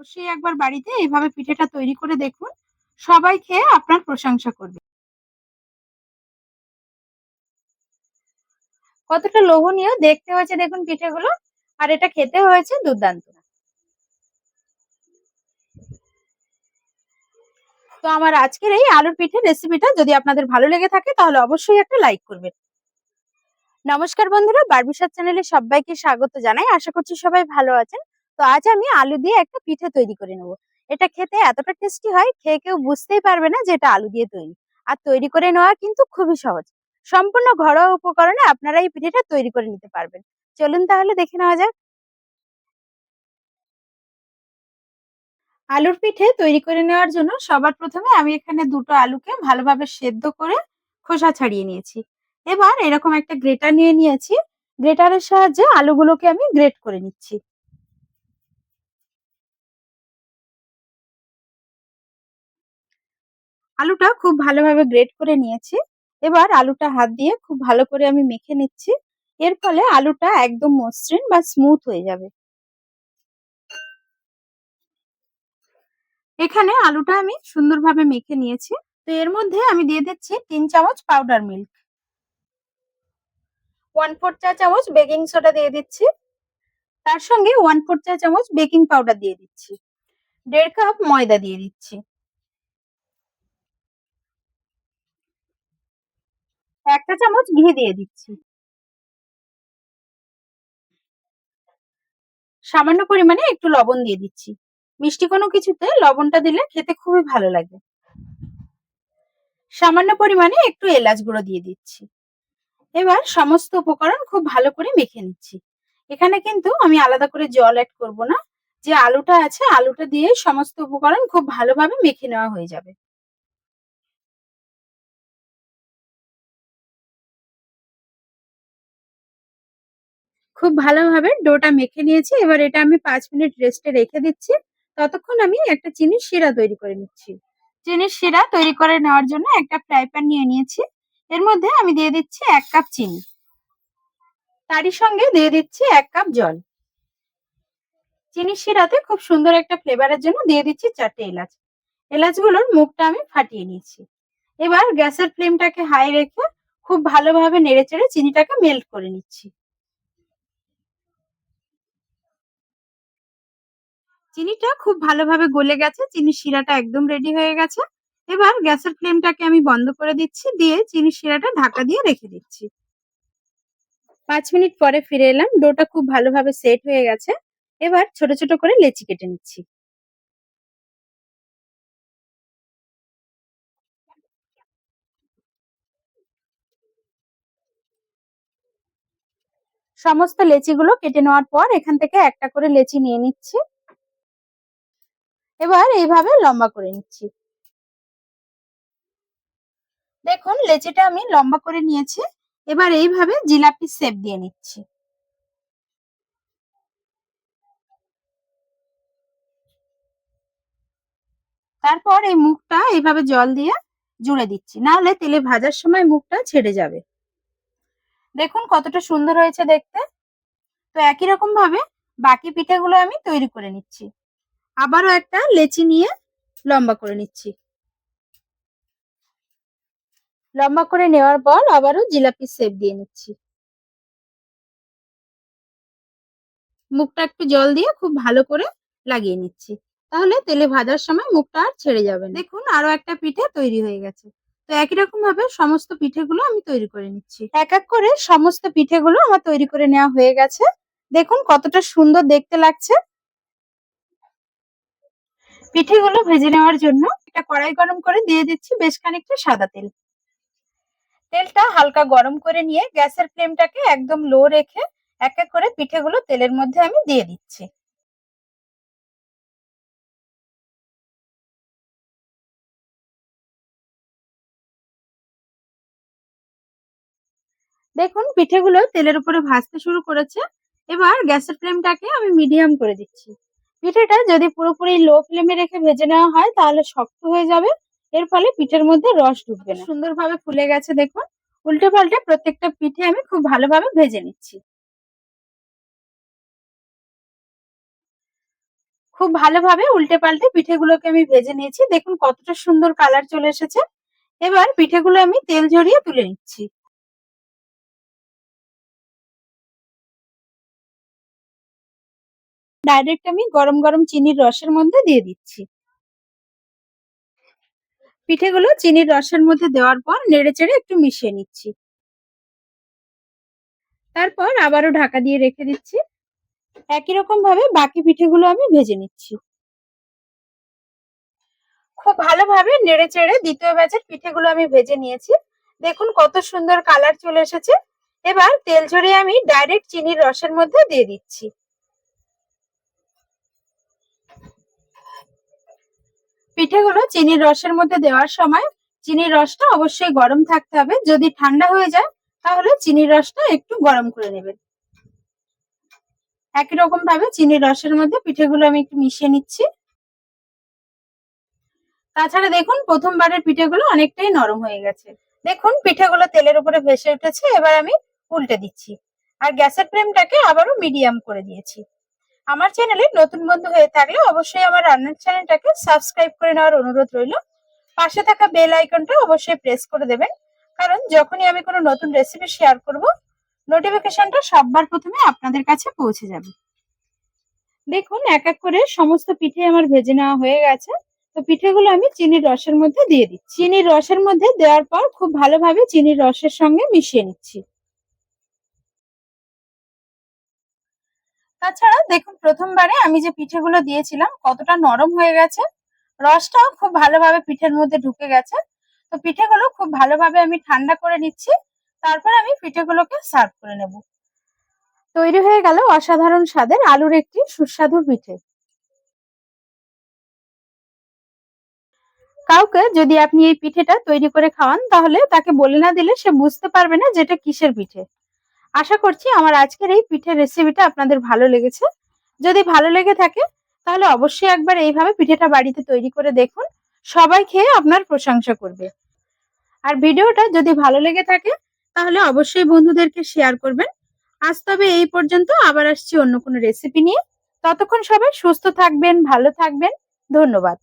অবশ্যই একবার বাড়িতে এইভাবে পিঠেটা তৈরি করে দেখুন। সবাই খেয়ে আপনার প্রশংসা করবে। কতটা লোভনীয় দেখতে হয়েছে দেখুন পিঠেগুলো। আর এটা খেতে হয়েছে দুর্দান্ত। তো আমার আজকের এই আলুর পিঠের রেসিপিটা যদি আপনাদের ভালো লেগে থাকে তাহলে অবশ্যই একটা লাইক করবেন। নমস্কার বন্ধুরা বারবিসার চ্যানেলে সবাইকে স্বাগত জানাই। আশা করছি সবাই ভালো আছেন। তো আজ আমি আলু দিয়ে একটা পিঠে তৈরি করে নেব। এটা খেতে এতটা টেস্টি হয়, খেয়ে কেউ বুঝতেই পারবে না যে এটা আলু দিয়ে তৈরি। আর তৈরি করে নেওয়া কিন্তু খুবই সহজ। সম্পূর্ণ ঘরোয়া উপকরণে আপনারা এই পিঠেটা তৈরি করে নিতে পারবেন। চলুন তাহলে দেখে নেওয়া যাক। আলুর পিঠে তৈরি করে নেওয়ার জন্য সবার প্রথমে আমি এখানে দুটো আলুকে ভালোভাবে সেদ্ধ করে খোসা ছাড়িয়ে নিয়েছি। এবার এরকম একটা গ্রেটার নিয়ে নিয়েছি। গ্রেটারের সাহায্যে আলুগুলোকে আমি গ্রেট করে নিচ্ছি। আলুটা খুব ভালোভাবে গ্রেট করে নিয়েছি। এবার আলুটা হাত দিয়ে খুব ভালো করে আমি মেখে নিচ্ছি। এর ফলে আলুটা একদম মসৃণ বা স্মুথ হয়ে যাবে। এখানে আলুটা আমি সুন্দরভাবে মেখে নিয়েছি। তো এর মধ্যে আমি দিয়ে দিচ্ছি তিন চামচ পাউডার মিল্ক ওয়ান ফোর চা চামচ বেকিং সোডা দিয়ে দিচ্ছি। তার সঙ্গে ওয়ান ফোর চা চামচ বেকিং পাউডার দিয়ে দিচ্ছি। দেড় কাপ ময়দা দিয়ে দিচ্ছি। একটা চামচ ঘি দিয়ে দিচ্ছি। সামান্য পরিমাণে একটু লবণ দিয়ে দিচ্ছি। মিষ্টি কোনো কিছুতে লবণটা দিলে খেতে খুবই ভালো লাগে। সামান্য পরিমাণে একটু এলাচ গুঁড়ো দিয়ে দিচ্ছি। এবার সমস্ত উপকরণ খুব ভালো করে মেখে নিচ্ছি। এখানে কিন্তু আমি আলাদা করে জল অ্যাড করব না। যে আলুটা আছে, আলুটা দিয়ে সমস্ত উপকরণ খুব ভালোভাবে মেখে নেওয়া হয়ে যাবে। খুব ভালোভাবে ডোটা মেখে নিয়েছি। এবার এটা আমি পাঁচ মিনিট রেস্টে রেখে দিচ্ছি। ততক্ষণ আমি একটা চিনির শিরা তৈরি করে নিচ্ছি। চিনির শিরা তৈরি করে নেওয়ার জন্য একটা ফ্রাই প্যান নিয়ে নিয়েছি। এর মধ্যে আমি দিয়ে দিচ্ছি এক কাপ চিনি। তারই সঙ্গে দিয়ে দিচ্ছি এক কাপ জল। চিনির শিরাতে খুব সুন্দর একটা ফ্লেভারের জন্য দিয়ে দিচ্ছি চারটে এলাচ। এলাচগুলোর মুখটা আমি ফাটিয়ে নিয়েছি। এবার গ্যাসের ফ্লেমটাকে হাই রেখে খুব ভালোভাবে নেড়েচেড়ে চিনিটাকে মেল্ট করে নিচ্ছি। চিনিটা খুব ভালোভাবে গলে গেছে, চিনির শিরাটা একদম রেডি হয়ে গেছে। এবার গ্যাসের ফ্লেমটাকে আমি বন্ধ করে দিচ্ছি, দিয়ে চিনির শিরাটা ঢাকা দিয়ে রেখে দিচ্ছি। পাঁচ মিনিট পরে ফিরে এলাম, ডোটা খুব ভালোভাবে সেট হয়ে গেছে। এবার ছোট ছোট করে লেচি কেটে নিচ্ছি। সমস্ত লেচিগুলো কেটে নেওয়ার পর এখান থেকে একটা করে লেচি নিয়ে নিচ্ছি। এবার এইভাবে লম্বা করে নিচ্ছি। দেখুন, লেচিটা আমি লম্বা করে নিয়েছি। এবার এইভাবে জিলাপি শেপ দিয়ে নিচ্ছি। তারপর এই মুখটা এইভাবে জল দিয়ে জুড়ে দিচ্ছি। নাহলে তেলে ভাজার সময় মুখটা ছেড়ে যাবে। দেখুন, কতটা সুন্দর হয়েছে দেখতে। তো একই রকম ভাবে বাকি পিঠেগুলো আমি তৈরি করে নিচ্ছি। আবারও একটা লেচি নিয়ে লম্বা করে নিচ্ছি। লম্বা করে নেওয়ার পর আবারও জিলাপি শেপ দিয়ে নিচ্ছি। মুখটা একটু জল দিয়ে খুব ভালো করে লাগিয়ে নিচ্ছি। তাহলে তেলে ভাজার সময় মুখটা আর ছেড়ে যাবে দেখুন আরও একটা পিঠে তৈরি হয়ে গেছে। তো একই রকম ভাবে সমস্ত পিঠেগুলো আমি তৈরি করে নিচ্ছি। এক এক করে সমস্ত পিঠেগুলো আমার তৈরি করে নেওয়া হয়ে গেছে। দেখুন, কতটা সুন্দর দেখতে লাগছে। পিঠেগুলো ভেজে নেওয়ার জন্য একটা কড়াই গরম করে দিয়ে দিচ্ছি বেশ খানিকটা সাদা তেল। তেলটা হালকা গরম করে নিয়ে গ্যাসের ফ্লেমটাকে একদম লো রেখে এক এক করে পিঠেগুলো তেলের মধ্যে আমি দিয়ে দিচ্ছি। দেখুন পিঠেগুলো তেলের উপরে ভাজতে শুরু করেছে। এবার গ্যাসের ফ্লেমটাকে আমি মিডিয়াম করে দিচ্ছি। পিঠেটা যদি পুরোপুরি লো ফ্লেমে রেখে ভেজে নেওয়া হয়, তাহলে শক্ত হয়ে যাবে। এর ফলে পিঠের মধ্যে রস ঢুকবে না। সুন্দরভাবে ফুলে গেছে, দেখুন। উল্টে পাল্টে প্রত্যেকটা পিঠে আমি খুব ভালোভাবে ভেজে নিচ্ছি। খুব ভালোভাবে উল্টে পাল্টে পিঠেগুলোকে আমি ভেজে নিয়েছি। দেখুন কতটা সুন্দর কালার চলে এসেছে। এবার পিঠেগুলো আমি তেল ঝরিয়ে তুলে নিচ্ছি। ডাইরেক্ট আমি গরম গরম চিনির রসের মধ্যে দিয়ে দিচ্ছি। পিঠেগুলো চিনির রসের মধ্যে দেওয়ার পর নেড়ে চেড়ে একটু মিশিয়ে নিচ্ছি। তারপর আবারও ঢাকা দিয়ে রেখে দিচ্ছি। একই রকম ভাবে বাকি পিঠেগুলো আমি ভেজে নিচ্ছি। খুব ভালোভাবে নেড়ে চেড়ে দ্বিতীয় ব্যাচের পিঠেগুলো আমি ভেজে নিয়েছি। দেখুন কত সুন্দর কালার চলে এসেছে। এবার তেল ঝরিয়ে আমি ডাইরেক্ট চিনির রসের মধ্যে দিয়ে দিচ্ছি। পিঠেগুলো চিনির রসের মধ্যে দেওয়ার সময় চিনির রসটা অবশ্যই গরম থাকতে হবে। যদি ঠান্ডা হয়ে যায়, তাহলে চিনির রসটা একটু গরম করে নেবেন। একই রকম ভাবে চিনির রসের মধ্যে পিঠেগুলো আমি একটু মিশিয়ে নিচ্ছি। তাছাড়া দেখুন, প্রথমবারের পিঠেগুলো অনেকটাই নরম হয়ে গেছে। দেখুন, পিঠেগুলো তেলের উপরে ভেসে উঠেছে। এবার আমি উল্টে দিচ্ছি। আর গ্যাসের ফ্লেমটাকে আবারও মিডিয়াম করে দিয়েছি। আমার চ্যানেলে নতুন বন্ধু হয়ে থাকলে অবশ্যই আমার রান্নার চ্যানেলটাকে সাবস্ক্রাইব করে নেওয়ার অনুরোধ রইল। পাশে থাকা বেল আইকনটা অবশ্যই প্রেস করে দেবেন। কারণ যখনই আমি কোনো নতুন রেসিপি শেয়ার করব নোটিফিকেশনটা সববার প্রথমে আপনাদের কাছে পৌঁছে যাবে। দেখুন, এক এক করে সমস্ত পিঠে আমার ভেজে নেওয়া হয়ে গেছে। তো পিঠেগুলো আমি চিনির রসের মধ্যে দিয়ে দিচ্ছি। চিনির রসের মধ্যে দেওয়ার পর খুব ভালোভাবে চিনির রসের সঙ্গে মিশিয়ে নিচ্ছি। তাছাড়া দেখুন, প্রথমবারে আমি যে পিঠেগুলো দিয়েছিলাম, কতটা নরম হয়ে গেছে। রসটাও খুব ভালোভাবে পিঠের মধ্যে ঢুকে গেছে। তো পিঠেগুলো খুব ভালোভাবে আমি ঠান্ডা করে নিচ্ছি। তারপর আমি পিঠেগুলোকে সার্ভ করে নেব। তৈরি হয়ে গেল অসাধারণ স্বাদের আলুর একটি সুস্বাদু পিঠে। কাউকে যদি আপনি এই পিঠেটা তৈরি করে খাওয়ান, তাহলে তাকে বলে না দিলে সে বুঝতে পারবে না যেটা কিসের পিঠে। আশা করছি আমার আজকের এই পিঠের রেসিপিটা আপনাদের ভালো লেগেছে। যদি ভালো লেগে থাকে, তাহলে অবশ্যই একবার এইভাবে পিঠেটা বাড়িতে তৈরি করে দেখুন। সবাই খেয়ে আপনার প্রশংসা করবে। আর ভিডিওটা যদি ভালো লেগে থাকে, তাহলে অবশ্যই বন্ধুদেরকে শেয়ার করবেন। আজ তবে এই পর্যন্ত, আবার আসছি অন্য কোনো রেসিপি নিয়ে। ততক্ষণ সবাই সুস্থ থাকবেন, ভালো থাকবেন। ধন্যবাদ।